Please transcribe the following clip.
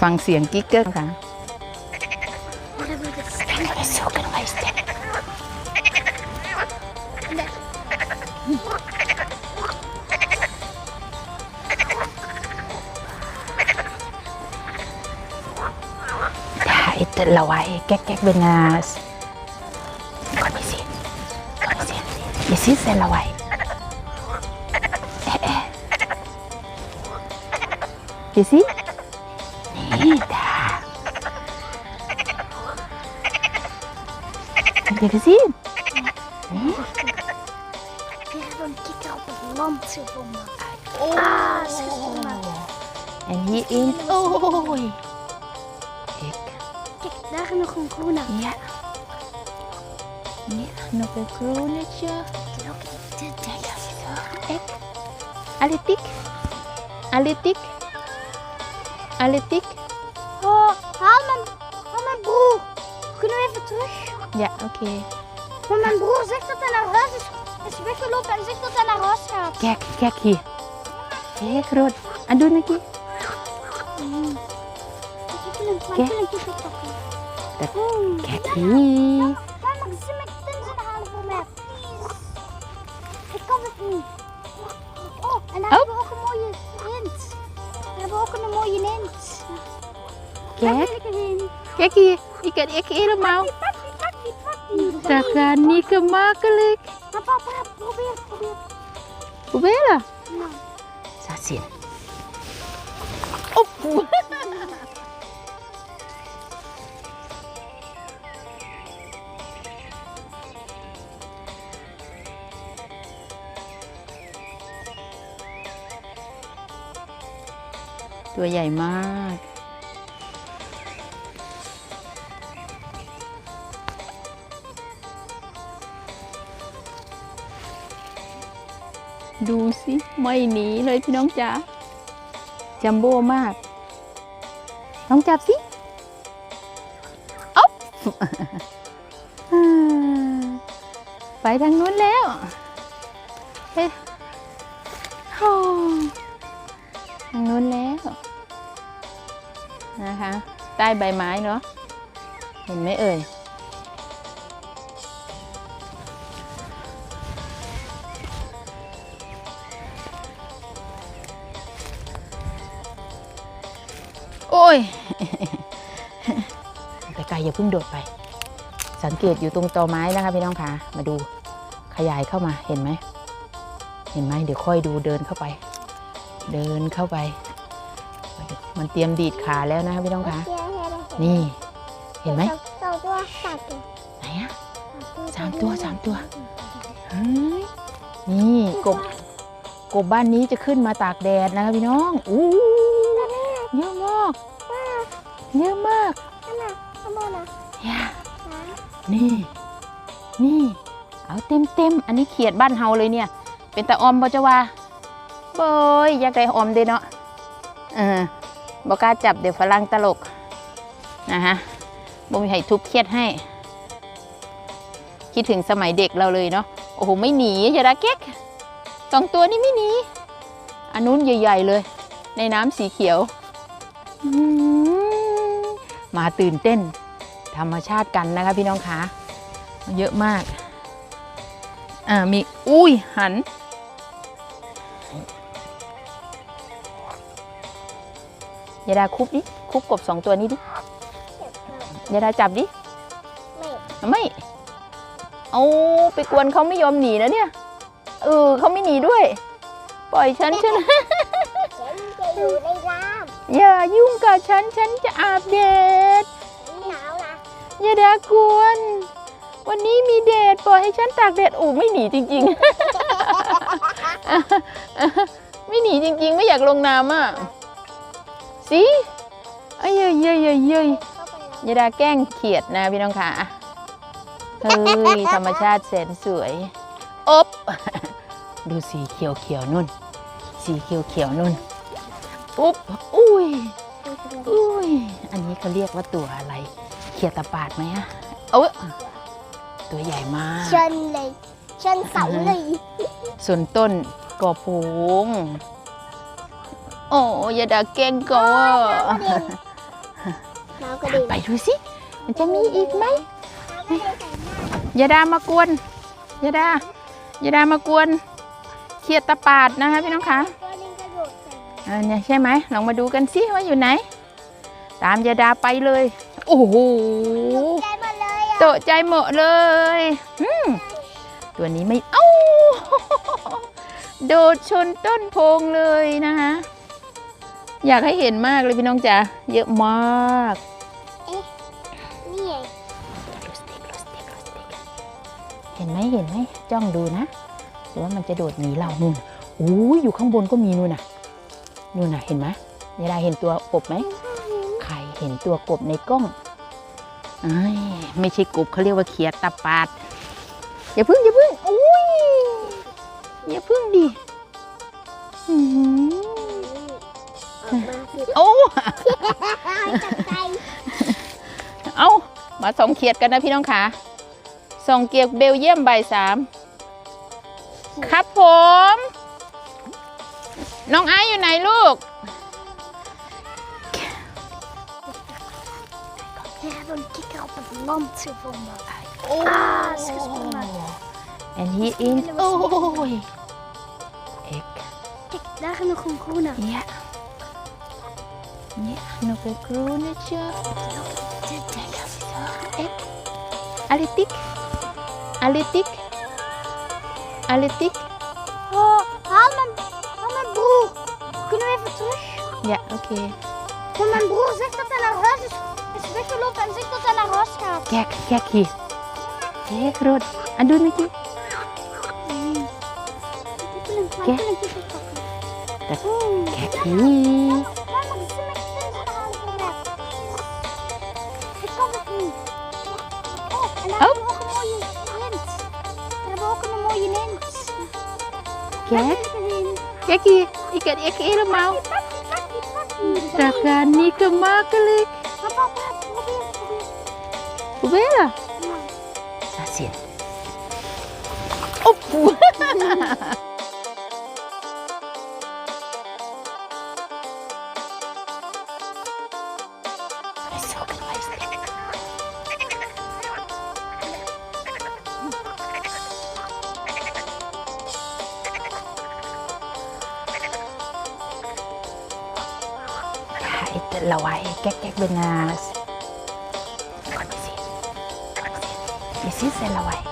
ฟังเสียงกิ๊กเกอร์ค่ะ Whatever the stank is so good I stand. ได้แต่ละไว้แอย่าซีนี่ดาอย่าไปสิ We hebben een kikker op het land gevonden. Ah, schitterend. en hierin oei ik Kijk, daar nog een groene. ja ja nog een kronetje Ook dit. Ja, zo. Ik. Aletik. Aletik. Aletik. Oh, haal mijn, haal mijn broer. Kunnen we even terug? Ja, oké. Want mijn broer zegt dat hij naar huis is, is weggelopen en zegt dat hij naar huis gaat. Kijk, kijk hier. Kijk, rood. En doe een keer. Mm. Maar Kijk. Mm. Kijk hier. Ook een mooie hint. Kijk. Kijk hier. Ik kan ik helemaal. Pak die, pak die, pak die. Dat gaat niet gemakkelijk. Maar papa, probeer, probeer. Probeer. Nou. Zo zien. Op. ตัวใหญ่มาก ดูสิ ไม่หนีเลยพี่น้องจ๋าจัมโบ้มากน้องจับสิอ๊อบไปทางนู้นแล้วไป นู้นแล้ว นะคะ ใต้ใบไม้เนาะเห็นไหมเอ่ยโอ้ยไปไกลอย่าเพิ่งโดดไป สังเกตอยู่ตรงตอไม้นะคะพี่น้องคะมาดูขยายเข้ามาเห็นไหม เห็นไหมเดี๋ยวค่อยดูเดินเข้าไป เดินเข้าไป มันเตรียมดีดขาแล้วนะคะพี่น้องคะนี่ เห็นไหมสองตัวสามตัวไหนอะสามตัวสามตัวเฮ้ยนี่กบกบบ้านนี้จะขึ้นมาตากแดดนะคะพี่น้องอู้เยอะมากเยอะมากนั่นน่ะข้างบนน่ะอย่านี่ นี่ เอาเต็มเต็มๆอันนี้เขียดบ้านเฮาเลยเนี่ย เป็นตาออมบอจะว่าเบยอยากได้ออมเด้เนาะเออ บอกล้าจับเดี๋ยวฝรั่งตลกนะฮะบ่มีให้ทุบเครียดให้ คิดถึงสมัยเด็กเราเลยเนาะโอ้โหไม่หนีอย่าดาเก๊กสองตัวนี้ไม่หนีอันนู้นใหญ่ ๆ เลย ในน้ำสีเขียวมมาตื่นเต้น ธรรมชาติกันนะคะพี่น้องคะเยอะมาก อ่ามีอุ้ยหัน ยาดาคุบดิคุบกบสองตัวนี้ดิยาดาจับดิไม่ไม่เอาไปกวนเขาไม่ยอมหนีนะเนี่ยเออเขาไม่หนีด้วย ปล่อยฉันฉันฉันจะอยู่ในน้อย่ายุ่งกับฉันฉันจะอาบแดดำหนาวนะอย่าดากวนวันนี้มีแดดปล่อยให้ฉันตากแดดโอ้ไม่หนีจริง ๆ ไม่หนีจริง ๆ ไม่อยากลงน้ำอะ สิเอ้ยเย้ยเย้ยเย้ยเย้ยเข้าไปแล้วอยาดาแกล้งเขียดนะพี่น้องค่ะเฮ้ยธรรมชาติแสนสวย อบดูสีเขียวเขียวๆนุ่น สีเขียวเขียวๆนุ่นอุ๊บอุ้ยอุ้ยอันนี้เขาเรียกว่าตัวอะไร เขียดตะปาดไหมอะเอ้ยตัวใหญ่มากเชิญเลยเชิญเสาเลย ส่วนต้นกอพง โอ้ยาดาเก่งกว่าน้ำกระเด็นไปดูสิมันจะมีอีกไหมน้ำกระเด็นใส่หน้ายาดามากวนยาดายาดามากวนเขียดตะปาดนะคะพี่น้องคะตัวนึงกระโดดใส่อันเนี่ยใช่ไหมลองมาดูกันสิว่าอยู่ไหน ตามยาดาไปเลย โอ้โหใจหมดเลยอะโตะใจเหมาะเลยอืมตัวนี้ไม่เอ้าโดดชนต้นโพงเลยนะคะ อยากให้เห็นมากเลยพี่น้องจ๋าเยอะมากนี่ไงเห็นไหมเห็นไหมจ้องดูนะหรือว่ามันจะโดดหนีเรานู่นโอ้ยอยู่ข้างบนก็มีนู่นน่ะนู่นน่ะเห็นไหมยายดาเห็นตัวกบไหมใครเห็นตัวกบในกล้องเอ้ยไม่ใช่กบเขาเรียกว่าเขียดตาปาดอย่าพึ่งอย่าพึ่งโอ้ยอย่าพึ่งดิอื้อหือออกมาสิ โอ้จับใจเอามาส่องเขียดกันนะพี่น้องขาส่องเกียกเบลเยียมใบายสามครับผม น้องไอซ์อยู่ไหนลูก Ja, dan kikker op het land gevonden. โอ้ Ah, is gesprongen. and he in โอ้ยเอก Kijk, daar nog een groene. เนี่ยเนี่ยนกกระครูนะเจ้าเอกอลิติกอลิติกอลิติก Oh, haal mijn, haal mijn broer. Kunnen we even terug? อย่าโอเค Want mijn broer zegt dat hij naar huis is, is weggelopen en zegt dat hij naar huis gaat. แกกแกก hier แกกรถอะดูห แกก erin. แกก hier ik kan ik helemaal hãy lầu hãy các các bên uh, còn Mrs. Mrs. sẽ lầu hãy